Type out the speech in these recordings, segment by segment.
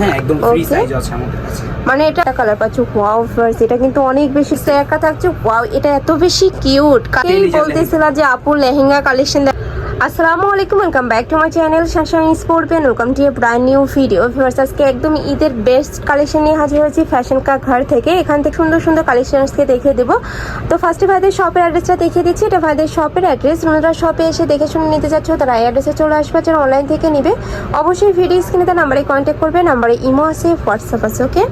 হ্যাঁ একদম free size আছে আমাদের কাছে। মানে এটা কালার পাচ্ছ ওয়াও ফার্স এটা কিন্তু অনেক বেশি একা থাকছে ওয়াও এটা এত বেশি কিউট কাকেই বলতেছিলাম বলতেছিল যে আপু লেহেঙ্গা কালেকশন আসসালামু আলাইকুম welcome back to my channel শাসান স্পোর্টবেন welcome to a brand new video viewers আজকে একদম ঈদের বেস্ট কালেকশন নিয়ে হাজির হয়েছি ফ্যাশন কা ঘর থেকে। এখান থেকে সুন্দর সুন্দর কালেকশন আজকে দেখিয়ে দেবো। তো ফার্স্টে ভাইদের শপের অ্যাড্রেসটা দেখিয়ে দিচ্ছি। এটা ভাইদের শপের অ্যাড্রেস তোমরা শপে এসে দেখে শুনে নিতে চাচ্ছ, তারা এই অ্যাড্রেসে চলে আসবে। যারা অনলাইন থেকে নিবে, অবশ্যই ভিডিও স্ক্রিনে তার নাম্বারে কন্ট্যাক্ট করবে। নাম্বারে ইমো আছে হোয়াটসঅ্যাপ আছে ওকে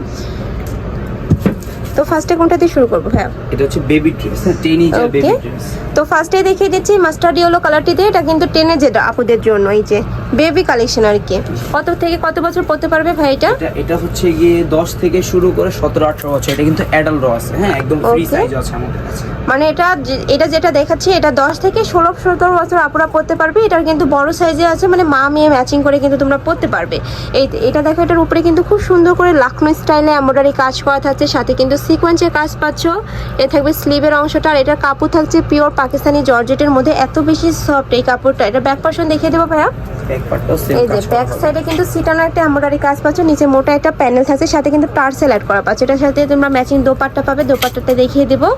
তো ফার্স্টে কোনটা দিয়ে শুরু করব হ্যাঁ এটা হচ্ছে baby dress Okay. Baby dress তো ফার্স্টে দেখিয়ে দিচ্ছি মাস্টার্ড ইয়েলো কালারটি দিয়ে এটা কিন্তু টেনে যেটা আপুদের জন্য এই যে বেবি কালেকশন আর কি। কত থেকে কত বছর পড়তে পারবে ভাই এটা? এটা এটা হচ্ছে গিয়ে 10 থেকে শুরু করে 17 18 বছর এটা কিন্তু অ্যাডাল্ট র আছে হ্যাঁ একদম ফ্রি সাইজ আছে আমাদের কাছে। মানে এটা এটা যেটা দেখাচ্ছি এটা দশ থেকে ষোলো সতেরো বছর আপুরা পড়তে পারবে এটার কিন্তু বড় সাইজে আছে মানে মা মেয়ে ম্যাচিং করে কিন্তু তোমরা পড়তে পারবে। এই এটা দেখো এটার উপরে কিন্তু খুব সুন্দর করে লাখনো স্টাইলে এমব্রয়ডারি কাজ করা থাকছে সাথে কিন্তু সিকোয়েন্সের কাজ পাচ্ছ এ থাকবে স্লিভের অংশটা আর এটার কাপড় থাকছে পিওর পাকিস্তানি জর্জেটের মধ্যে এত বেশি সফট এই কাপড়টা। এটা ব্যাক পার্সন দেখিয়ে দেবো ভাইয়া। ব্যাক এই যে ব্যাক সাইডে কিন্তু সিটানো একটা এমব্রয়ডারি কাজ পাচ্ছ নিচে মোটা একটা প্যানেল থাকছে সাথে কিন্তু টার্সেল অ্যাড করা পাচ্ছ। এটার সাথে তোমরা ম্যাচিং দোপাট্টা পাবে দোপাট্টাতে দেখিয়ে দেবো।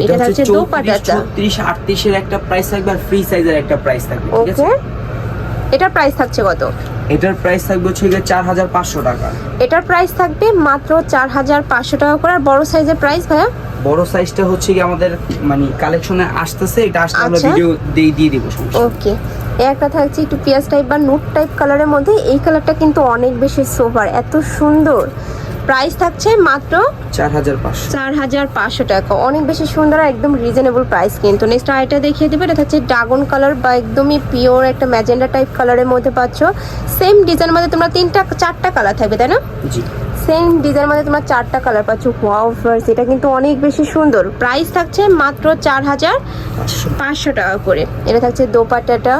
এটা এটা হচ্ছে 34 দোপাট্টাটা 36 38 এর একটা প্রাইস থাকবে আর ফ্রি সাইজের একটা প্রাইস থাকবে ঠিক আছে? এটার প্রাইস থাকছে কত? এটার প্রাইস থাকবে হচ্ছে গিয়ে 4500 টাকা। এটার প্রাইস থাকবে মাত্র চার হাজার পাঁচশো টাকা করে। আর বড় সাইজের প্রাইস ভাইয়া? বড় সাইজটা হচ্ছে কি আমাদের মানে কালেকশনে আসতেছে এটা আসলে আমরা আচ্ছা। ভিডিও দিয়ে দিয়ে দিব ওকে একটা থাকছে একটু পিয়াজ টাইপ বা নোট টাইপ কালারের মধ্যে। এই কালারটা কিন্তু অনেক বেশি সোভার এত সুন্দর। প্রাইস থাকছে মাত্র 4500 চার হাজার পাঁচশো টাকা। অনেক বেশি সুন্দর একদম রিজনেবল প্রাইস কিন্তু। নেক্সট আইটা দেখিয়ে দেবে। এটা হচ্ছে ড্রাগন কালার বা একদমই পিওর একটা ম্যাজেন্ডা টাইপ কালারের মধ্যে পাচ্ছ। সেম ডিজাইনের মধ্যে তোমরা তিনটা চারটা কালার থাকবে তাই না? সেম ডিজাইনের মধ্যে তোমার চারটা কালার পাচ্ছ। ওয়াও ফার্স এটা কিন্তু অনেক বেশি সুন্দর। প্রাইস থাকছে মাত্র চার হাজার পাঁচশো টাকা করে। এটা থাকছে দোপাট্টাটা।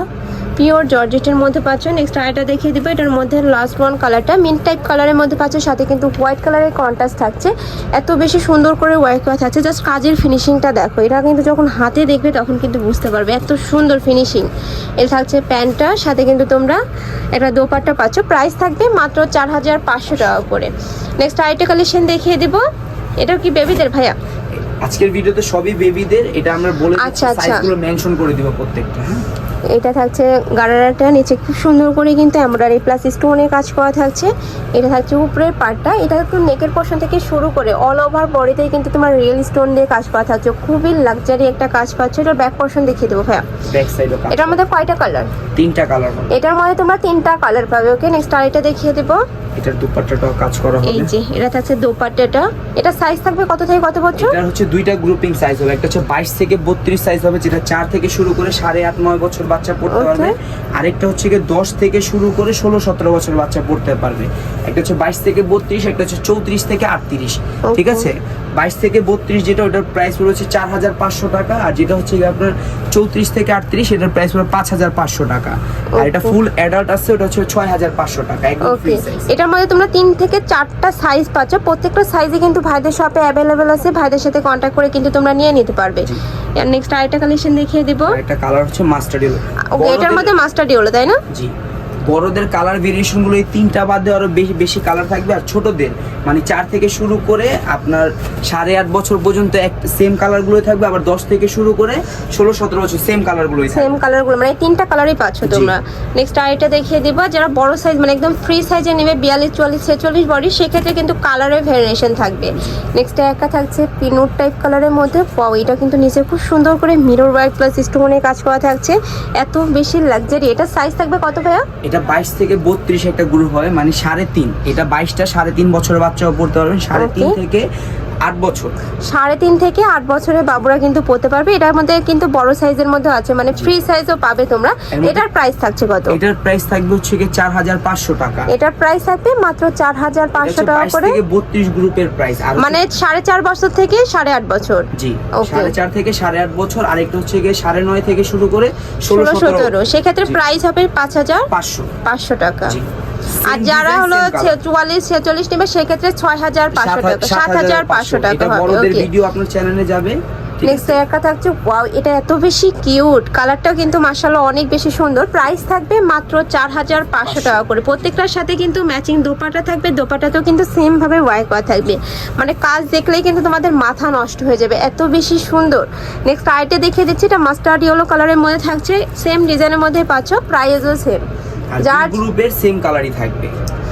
পিওর জর্জেটের মধ্যে পাচ্ছ। নেক্সট আরেকটা দেখিয়ে দিবো। এটার মধ্যে লাস্ট ওয়ান কালারটা মিন্ট টাইপ কালারের মধ্যে পাচ্ছ সাথে কিন্তু হোয়াইট কালারের কন্ট্রাস্ট থাকছে। এত বেশি সুন্দর করে ওয়ার্ক করা থাকছে। জাস্ট কাজের ফিনিশিংটা দেখো। এটা কিন্তু যখন হাতে দেখবে তখন কিন্তু বুঝতে পারবে। এত সুন্দর ফিনিশিং এটা থাকছে প্যান্টটা। সাথে কিন্তু তোমরা একটা দোপাট্টা পাচ্ছ। প্রাইস থাকবে মাত্র চার হাজার পাঁচশো টাকা করে। নেক্সট আরেকটা কালেকশন দেখিয়ে দিব। এটাও কি বেবিদের ভাইয়া? আজকের ভিডিওতে সবই বেবিদের এটা আমরা বলে আচ্ছা, আচ্ছা। সাইজগুলো মেনশন করে দিব প্রত্যেকটা হ্যাঁ? এটা থাকছে গারারাটা নিচে খুব সুন্দর করে কিন্তু এমব্রয়ডারি প্লাস স্টোনের কাজ করা থাকছে। এটা থাকছে উপরের পার্টটা এটা একটু নেকের পোর্শন থেকে শুরু করে অল ওভার বডিতেই কিন্তু তোমার রিয়েল স্টোন দিয়ে কাজ করা থাকছে। খুবই লাক্সারি একটা কাজ পাচ্ছ এটা ব্যাক পোর্শন দেখিয়ে দেবো ভাইয়া। ব্যাক সাইডও কাজ এটার মধ্যে কয়টা কালার তিনটা কালার এটার মধ্যে তোমরা তিনটা কালার পাবে ওকে নেক্সট আর এটা দেখিয়ে দেবো। এটার দুপাট্টাটাও কাজ করা হবে। এই যে এটা থাকছে দোপাট্টাটা। এটা সাইজ থাকবে কত থেকে কত বছর? এটার হচ্ছে দুইটা গ্রুপিং সাইজ হবে। একটা হচ্ছে বাইশ থেকে বত্রিশ সাইজ হবে যেটা চার থেকে শুরু করে সাড়ে আট নয় বছর বাচ্চা পড়তে পারবে। আরেকটা হচ্ছে গিয়ে দশ থেকে শুরু করে ষোলো সতেরো বছর বাচ্চা পড়তে পারবে। একটা হচ্ছে বাইশ থেকে বত্রিশ একটা হচ্ছে চৌত্রিশ থেকে আটত্রিশ। ঠিক আছে? বাইশ থেকে বত্রিশ যেটা ওটার প্রাইস পড়েছে চার হাজার পাঁচশো টাকা আর যেটা হচ্ছে আপনার চৌত্রিশ থেকে আটত্রিশ এটার প্রাইস পড়ে পাঁচ হাজার পাঁচশো টাকা। আর এটা ফুল অ্যাডাল্ট আছে ওটা হচ্ছে ছয় হাজার পাঁচশো টাকা একদম ওকে ফ্রি সাইজ এটার মধ্যে তোমরা তিন থেকে চারটা সাইজ পাচ্ছ। প্রত্যেকটা সাইজে কিন্তু ভাইদের শপে অ্যাভেলেবেল আছে। ভাইদের সাথে কন্ট্যাক্ট করে কিন্তু তোমরা নিয়ে নিতে পারবে। আর নেক্সট আরেকটা কালেকশন দেখিয়ে দিব। একটা কালার হচ্ছে মাস্টার্ড ওকে এটার মধ্যে মাস্টার্ডি হলো তাই না? জি। বড়দের কালার ভেরিয়েশনগুলো এই তিনটা বাদে আরও বেশি বেশি কালার থাকবে। আর ছোটদের মানে চার থেকে শুরু করে আপনার সাড়ে আট বছর পর্যন্ত এক সেম কালারগুলো থাকবে। আবার দশ থেকে শুরু করে ষোলো সতেরো বছর সেম কালার গুলোই সেম কালারগুলো মানে এই তিনটা কালারই পাচ্ছ তোমরা। নেক্সট আরেকটা দেখিয়ে দিব। যারা বড় সাইজ মানে একদম ফ্রি সাইজে নেবে বিয়াল্লিশ চুয়াল্লিশ ছেচল্লিশ বডি সেক্ষেত্রে কিন্তু কালারের ভেরিয়েশন থাকবে। নেক্সট একটা থাকছে পিনোট টাইপ কালারের মধ্যে। পাও এটা কিন্তু নিচে খুব সুন্দর করে মিরর ওয়ার্ক প্লাস স্টোনের কাজ করা থাকছে। এত বেশি লাগজারি এটা সাইজ থাকবে কত ভাইয়া? এটা বাইশ থেকে বত্রিশ একটা গ্রুপ হয় মানে সাড়ে তিন। এটা বাইশটা সাড়ে তিন বছরের বাচ্চাও পড়তে পারবেন। সাড়ে তিন থেকে আট বছর। সাড়ে তিন থেকে আট বছরের বাবুরা কিন্তু পড়তে পারবে। এটার মধ্যে কিন্তু বড় সাইজের মধ্যে আছে মানে ফ্রি সাইজও পাবে তোমরা। এটার প্রাইস থাকছে কত? এটার প্রাইস থাকবে হচ্ছে চার হাজার পাঁচশো টাকা। এটার প্রাইস থাকবে মাত্র চার হাজার পাঁচশো টাকা করে। বত্রিশ গ্রুপের প্রাইস মানে সাড়ে চার বছর থেকে সাড়ে আট বছর। জি সাড়ে চার থেকে সাড়ে আট বছর। আরেকটা হচ্ছে গিয়ে সাড়ে নয় থেকে শুরু করে ষোলো সতেরো। সেক্ষেত্রে। প্রাইস হবে পাঁচ হাজার পাঁচশো। পাঁচশো টাকা। আর যারা হলো। চুয়াল্লিশ ছেচল্লিশ নেবে সেক্ষেত্রে ছয় হাজার পাঁচশো সাত টাকা সাত হাজার পাঁচশো টাকা। হবে ভিডিও আপনার চ্যানেলে যাবে। নেক্সট একটা থাকছে ওয়াও এটা এত বেশি কিউট কালারটাও কিন্তু মাসাল্লাহ অনেক বেশি সুন্দর। প্রাইস থাকবে মাত্র চার হাজার পাঁচশো। টাকা করে। প্রত্যেকটার সাথে কিন্তু ম্যাচিং দোপাটা থাকবে দোপাটাতেও কিন্তু সেম ভাবে ওয়াই করা থাকবে। মানে কাজ দেখলেই কিন্তু তোমাদের মাথা নষ্ট হয়ে যাবে। এত বেশি সুন্দর। নেক্সট আইটে দেখিয়ে দিচ্ছি এটা মাস্টার্ড ইয়েলো কালারের মধ্যে থাকছে। সেম ডিজাইনের মধ্যে পাচ্ছ প্রাইসও সেম আর গ্রুপের সেম কালারই থাকবে।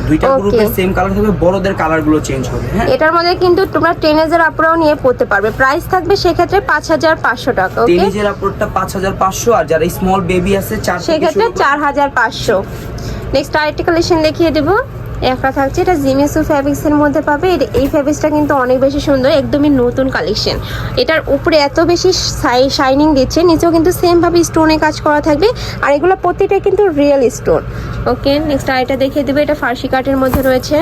দুইটা গ্রুপের সেম কালার থাকবে বড়দের কালারগুলো চেঞ্জ হবে হ্যাঁ? এটার মধ্যে কিন্তু তোমরা টেনেজের আপরাও নিয়ে পড়তে পারবে। প্রাইস থাকবে সেক্ষেত্রে পাঁচ হাজার পাঁচশো টাকা ওকে টেনিজের আপরটা পাঁচ হাজার পাঁচশো আর যারা স্মল বেবি আছে চার সেক্ষেত্রে চার হাজার পাঁচশো। নেক্সট আরেকটি কালেকশন দেখিয়ে দেবো। একটা থাকছে, এটা জিমেসু ফ্যাব্রিক্সের মধ্যে পাবে। এই ফ্যাব্রিক্সটা কিন্তু অনেক বেশি সুন্দর, একদমই নতুন কালেকশন এটার উপরে এত বেশি শাইনিং দিচ্ছে, নিচেও কিন্তু সেমভাবে স্টোনে কাজ করা থাকবে, আর এগুলো প্রতিটা কিন্তু রিয়েল স্টোন ওকে নেক্সট আরেকটা দেখিয়ে দেবে, এটা ফার্সি কাটের মধ্যে রয়েছে।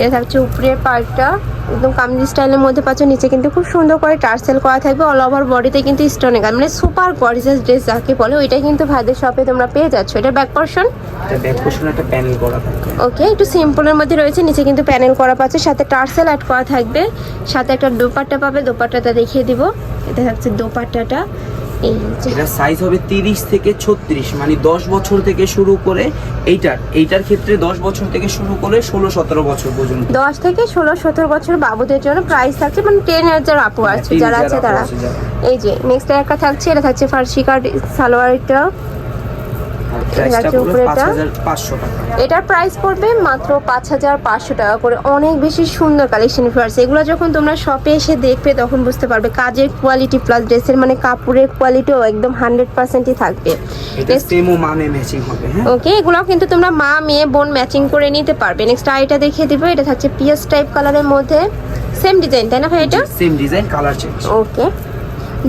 এটা থাকছে উপরের পার্টটা। একদম কামিজ স্টাইলের মধ্যে পাচ্ছ। নিচে কিন্তু খুব সুন্দর করে টার্সেল করা থাকবে অল ওভার বডিতে কিন্তু স্টোনে কাজ মানে সুপার গর্জিয়াস ড্রেস যাকে বলে ওইটাই কিন্তু ভাইদের শপে তোমরা পেয়ে যাচ্ছ। এটা ব্যাক পোর্শন ওকে একটু সিম্পলের মধ্যে রয়েছে। নিচে কিন্তু প্যানেল করা পাচ্ছে। সাথে টার্সেল অ্যাড করা থাকবে। সাথে একটা দোপাট্টা পাবে। দোপাট্টাটা দেখিয়ে দিব। এটা থাকছে দোপাট্টাটা। এই এটা সাইজ হবে তিরিশ থেকে ছত্রিশ মানে দশ বছর থেকে শুরু করে এইটার এইটার ক্ষেত্রে দশ বছর থেকে শুরু করে ষোলো সতেরো বছর পর্যন্ত। দশ থেকে ষোলো সতেরো বছর বাবুদের জন্য প্রাইস থাকছে মানে টেন যারা আপু আছে যারা যারা আছে তারা এই যে নেক্সট একটা থাকছে এটা থাকছে ফার্সি কার্ড সালোয়ারটা এটার প্রাইস পড়বে মাত্র পাঁচ হাজার পাঁচশো টাকা করে। অনেক বেশি সুন্দর কালেকশন ফিয়ার্স এগুলো যখন তোমরা শপে এসে দেখবে তখন বুঝতে পারবে কাজের কোয়ালিটি প্লাস ড্রেসের মানে কাপড়ের কোয়ালিটিও একদম হান্ড্রেড পার্সেন্টই থাকবে। ম্যাচিং হবে হ্যাঁ? ওকে এগুলো কিন্তু তোমরা মা মেয়ে বোন ম্যাচিং করে নিতে পারবে। নেক্সট আইটা দেখিয়ে দিবো। এটা থাকছে পিএস টাইপ কালারের মধ্যে। সেম ডিজাইন তাই না ভাই এটা? Same design colour change okay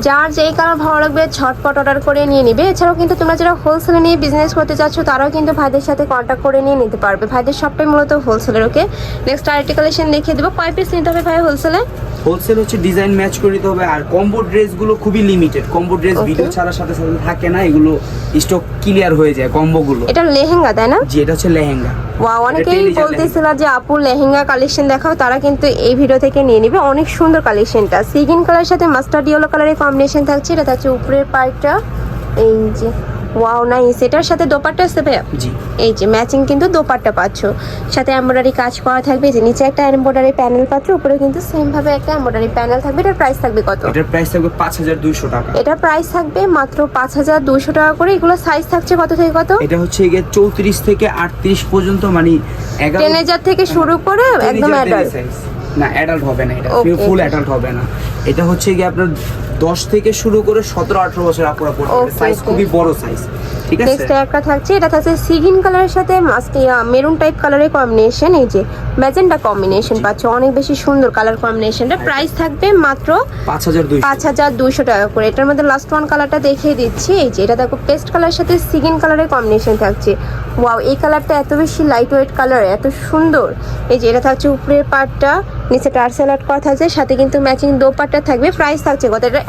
যার যেই কালার ভালো লাগবে ছটপট অর্ডার করে নিয়ে নিবে। এছাড়াও কিন্তু তোমরা যারা হোলসেলে নিয়ে বিজনেস করতে চাচ্ছ তারাও কিন্তু ভাইদের সাথে কন্ট্যাক্ট করে নিয়ে নিতে পারবে। ভাইদের সবটাই মূলত হোলসেলের ওকে নেক্সট আরেকটি কালেকশন দেখিয়ে দেবো। কয় পিস নিতে হবে ভাই হোলসেলে হোলসেল হচ্ছে ডিজাইন ম্যাচ করে দিতে হবে। আর কম্বো ড্রেসগুলো খুবই লিমিটেড কম্বো ড্রেস. ভিডিও ছাড়ার সাথে সাথে থাকে না এগুলো স্টক ক্লিয়ার হয়ে যায় কম্বো গুলো এটা লেহেঙ্গা তাই না? যে এটা হচ্ছে লেহেঙ্গা। ওয়া অনেকেই বলতেছিল যে আপু লেহেঙ্গা কালেকশন দেখাও তারা কিন্তু এই ভিডিও থেকে নিয়ে নিবে। অনেক সুন্দর কালেকশনটা। সিগিন কালারের সাথে মাস্টার্ড ইয়েলো কালারের কম্বিনেশন থাকছে। এটা থাকছে উপরের পার্টটা এই যে ওয়াও নাইস এটার সাথে দোপাট্টা আছে ভাইয়া? জি। এই যে ম্যাচিং কিন্তু দোপাট্টা পাচ্ছ। সাথে এমব্রয়ডারি কাজ করা থাকবে যে নিচে একটা এমব্রয়ডারি প্যানেল পাচ্ছ উপরে কিন্তু সেম ভাবে একটা এমব্রয়ডারি প্যানেল থাকবে। এটার প্রাইস থাকবে কত? এটার প্রাইস থাকবে পাঁচ হাজার দুইশো টাকা। এটার প্রাইস থাকবে মাত্র পাঁচ হাজার দুশো টাকা করে। এগুলো সাইজ থাকছে কত থেকে কত? এটা হচ্ছে গিয়ে চৌত্রিশ থেকে আটত্রিশ পর্যন্ত মানে এগারো টেনেজার থেকে শুরু করে একদম অ্যাডাল্ট না অ্যাডাল্ট হবে না এটা। ফুল অ্যাডাল্ট হবে না। এটা হচ্ছে গিয়ে আপনার দশ থেকে শুরু করে সতেরো আঠারো বছর আপুরা পড়তে পারে। সাইজ খুবই বড় সাইজ ঠিক আছে? নেক্সট একটা থাকছে এটা থাকছে সিগিন কালারের সাথে মেরুন টাইপ কালারের কম্বিনেশন এই যে ম্যাজেন্ডা কম্বিনেশন পাচ্ছে। অনেক বেশি সুন্দর কালার কম্বিনেশনটা প্রাইস থাকবে মাত্র পাঁচ হাজার দুইশো। টাকা করে। এটার মধ্যে লাস্ট ওয়ান কালারটা দেখিয়ে দিচ্ছি। এই যে এটা দেখো পেস্ট কালারের সাথে সিগিন কালারের কম্বিনেশন থাকছে। ওয়াও এই কালারটা এত বেশি লাইট ওয়েট কালার এত সুন্দর। এই যে এটা থাকছে উপরের পার্টটা নিচে টার্সেল আর্ট করা থাকছে সাথে কিন্তু ম্যাচিং দোপাট্টা থাকবে। প্রাইস থাকছে কত? এটা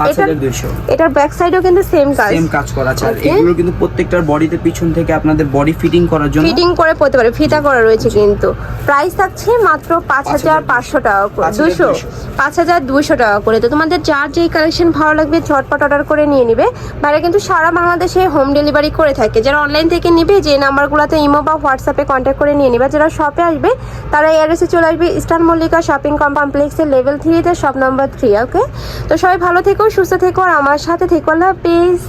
এটার ব্যাক সাইডেও কিন্তু সেম কাজ। সেম কাজ করা আছে। আর এগুলো কিন্তু প্রত্যেকটার বডিতে পিছন থেকে আপনাদের বডি ফিটিং করার জন্য ফিটিং করে পড়তে পারে। ফিতা করা রয়েছে কিন্তু। প্রাইস থাকছে মাত্র পাঁচ হাজার পাঁচশো টাকা করে। দুশো। পাঁচ হাজার দুশো টাকা করে। তো তোমাদের যার যেই কালেকশন ভালো লাগবে ঝটপট অর্ডার করে নিয়ে নিবে। বাইরে কিন্তু সারা বাংলাদেশে হোম ডেলিভারি করে থাকে। যারা অনলাইন থেকে নিবে যে নাম্বারগুলোতে ইমো বা হোয়াটসঅ্যাপে কন্ট্যাক্ট করে নিয়ে নিবে। যারা শপে আসবে তারা অ্যাড্রেসে চলে আসবে। ইস্টার্ন মল্লিকা শপিং কমপ্লেক্সের লেভেল থ্রিতে শপ নাম্বার থ্রি ওকে তো সবাই ভালো থেকো সুস্থ থেকো আর আমার সাথে থেকো। আল্লাহ হাফিজ।